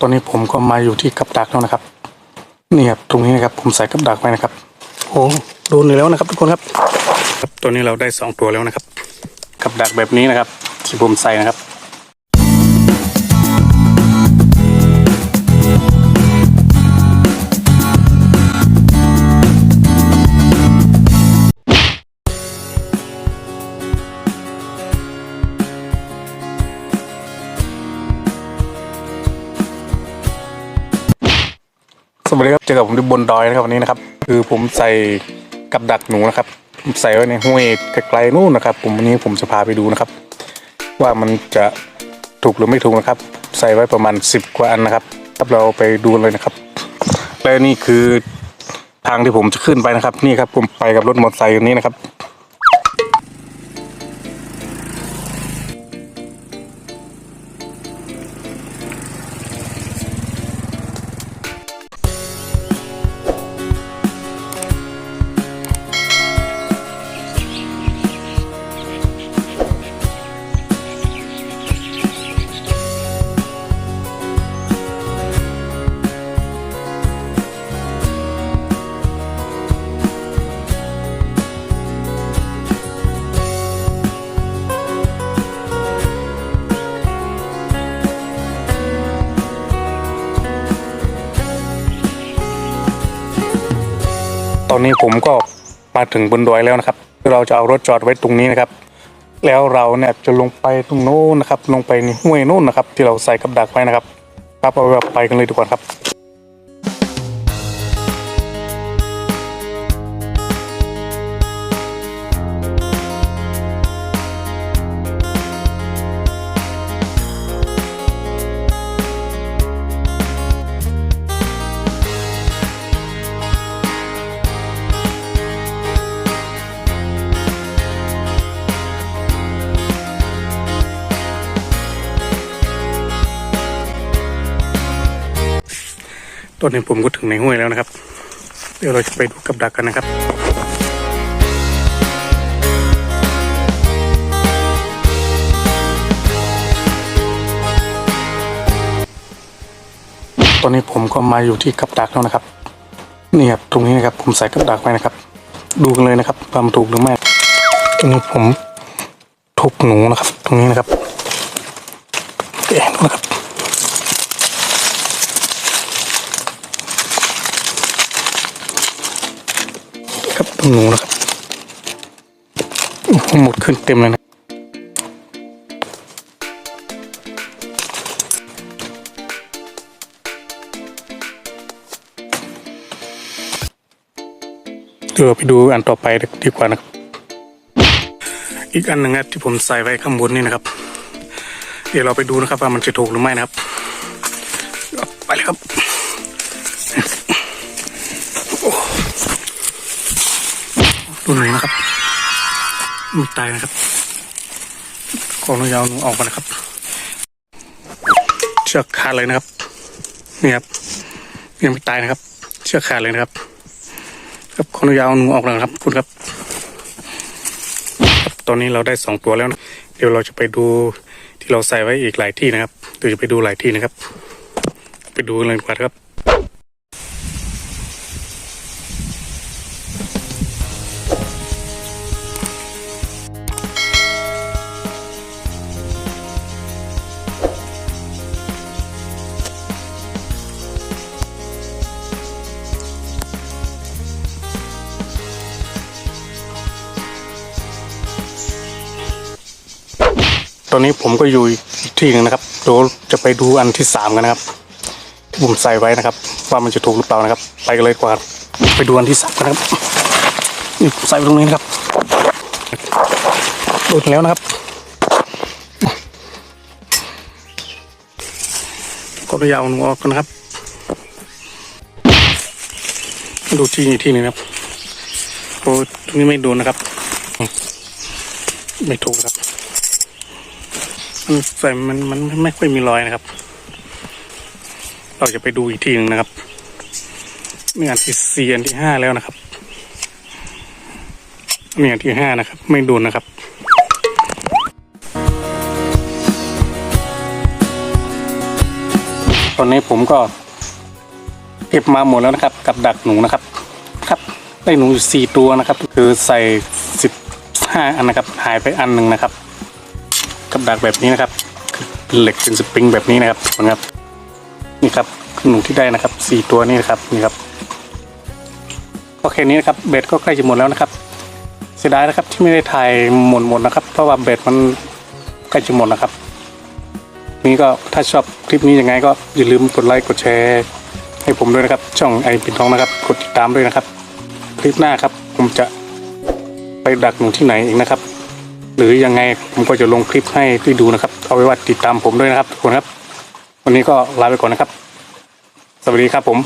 ตอนนี้ผมก็มาอยู่ที่กับดักแล้วนะครับ นี่ครับตรงนี้นะครับผมใส่กับดักไว้นะครับโอ้โดนอยู่แล้วนะครับทุกคนครับครับตัวนี้เราได้สองตัวแล้วนะครับ กับดักแบบนี้นะครับที่ผมใส่นะครับ วัสดีครับเจอกับผมที่บนดอยนะครับวันนี้นะครับ คือผมใส่กับดักหนูนะครับผมใส่ไว้ในห้วยไกลๆนู่นนะครับ ผมวันนี้ผมจะพาไปดูนะครับ ว่ามันจะถูกหรือไม่ถูกนะครับ ใส่ไว้ประมาณสิบกว่าอันนะครับครับเราไปดูเลยนะครับและนี่คือทางที่ผมจะขึ้นไปนะครับ นี่ครับผมไปกับรถมอเตอร์ไซค์คันนี้นะครับ ตอนนี้ผมก็มาถึงบนดอยแล้วนะครับ เราจะเอารถจอดไว้ตรงนี้นะครับ แล้วเราเนี่ยจะลงไปตรงโน้นนะครับ ลงไปในห้วยโน้นนะครับ ที่เราใส่กับดักไว้นะครับ ครับเอาเราไปกันเลยดีกว่าครับ ตอนนี้ผมก็ถึงในห้วยแล้วนะครับ เดี๋ยวเราจะไปดูกับดักกันนะครับ ตอนนี้ผมก็มาอยู่ที่กับดักแล้วนะครับ นี่ครับตรงนี้นะครับผมใส่กับดักไว้นะครับ ดูกันเลยนะครับว่ามันถูกหรือไม่ตรงนี้ผมทุบหนูนะครับ ตรงนี้นะครับแกะนะครับ หนูนะครับหมดขึ้นเต็มเลยนะเดี๋ยวไปดูอันต่อไปดีกว่านะครับ อีกอันหนึ่งนะที่ผมใส่ไว้ข้างบนนี่นะครับ เดี๋ยวเราไปดูนะครับว่ามันจะถูกหรือไม่นะครับ ไปเลยครับ ตัวหนูนะครับมีตายนะครับขออนุญาตหนูออกมานะครับเชือกขาดเลยนะครับนี่ครับยังไม่ตายนะครับ เชือกขาดเลยนะครับ ครับขออนุญาตหนูออกแล้วนะครับ คุณครับครับ ตอนนี้เราได้สองตัวแล้วนะเดี๋ยวเราจะไปดูที่เราใส่ไว้อีกหลายที่นะครับเดี๋ยวจะไปดูหลายที่นะครับ ไปดูกันเลยดีกว่าครับ อนนี้ผมก็อยู่อีกที่หนึ่งนะครับเดี๋ยวจะไปดูอันที่สามกันนะครับที่ผมใส่ไว้นะครับ ว่ามันจะถูกหรือเปล่านะครับ ไปกันเลยกว่าไปดูอันที่สามนะครับนี่ใส่ตรงนี้นะครับโดนแล้วนะครับก็พยายามอาหนูออกกันนะครับดูที่นี่ที่หนึงนะครับโอ้ตรงนี้ไม่โดนนะครับ ไม่ถูกครับ มันใส่มันมันไม่ค่อยมีรอยนะครับ เราจะไปดูอีกทีหนึ่งนะครับนี่อันที่สี่อันที่ห้าแล้วนะครับนี่อันที่ห้านะครับ ไม่โดนนะครับตอนนี้ผมก็เก็บมาหมดแล้วนะครับ กับดักหนูนะครับ ครับได้หนูอยู่สี่ตัวนะครับ คือใส่สิบห้าอันนะครับ หายไปอันหนึ่งนะครับ ดักแบบนี้นะครับ เหล็กเป็นสปริงแบบนี้นะครับทุกคนครับ นี่ครับหนูที่ได้นะครับสี่ตัวนี่นะครับนี่ครับก็แค่นี้นะครับเบ็ดก็ใกล้จะหมดแล้วนะครับ เสียดายนะครับที่ไม่ได้ถ่ายหมดหมดนะครับ เพราะว่าเบ็ดมันใกล้จะหมดนะครับ นี่ก็ถ้าชอบคลิปนี้ยังไงก็อย่าลืมกดไลค์กดแชร์ให้ผมด้วยนะครับ ช่องไอปิ่นทองนะครับ กดติดตามด้วยนะครับ คลิปหน้าครับ ผมจะไปดักหนูที่ไหนอีกนะครับ หรือยังไงผมก็จะลงคลิปให้ที่ดูนะครับ เอาไว้ว่าติดตามผมด้วยนะครับทุกคนครับ วันนี้ก็ลาไปก่อนนะครับ สวัสดีครับผม